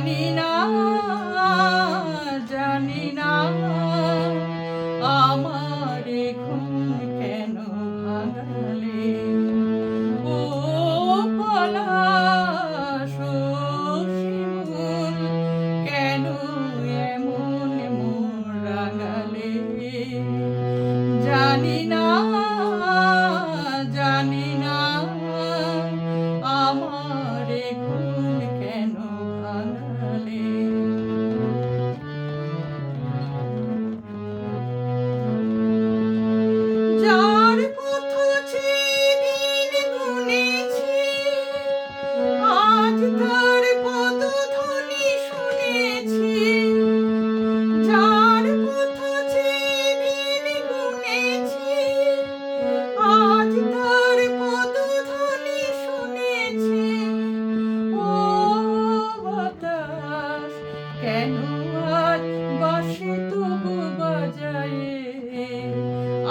জানি না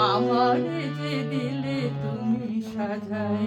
আমার যে দিলে তুমি সাজাই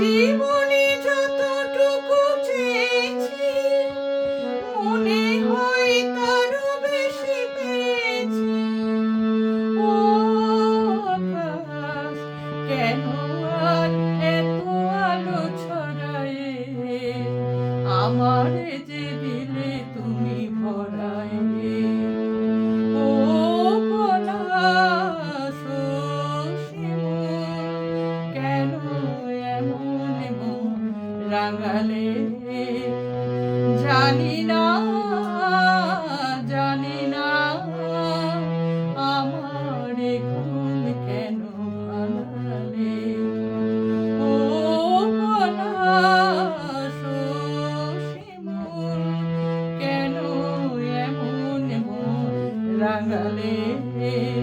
জীবনে যতটুকু চেয়েছি মনে হয় তারও বেশি পেয়েছি। আমার Sangale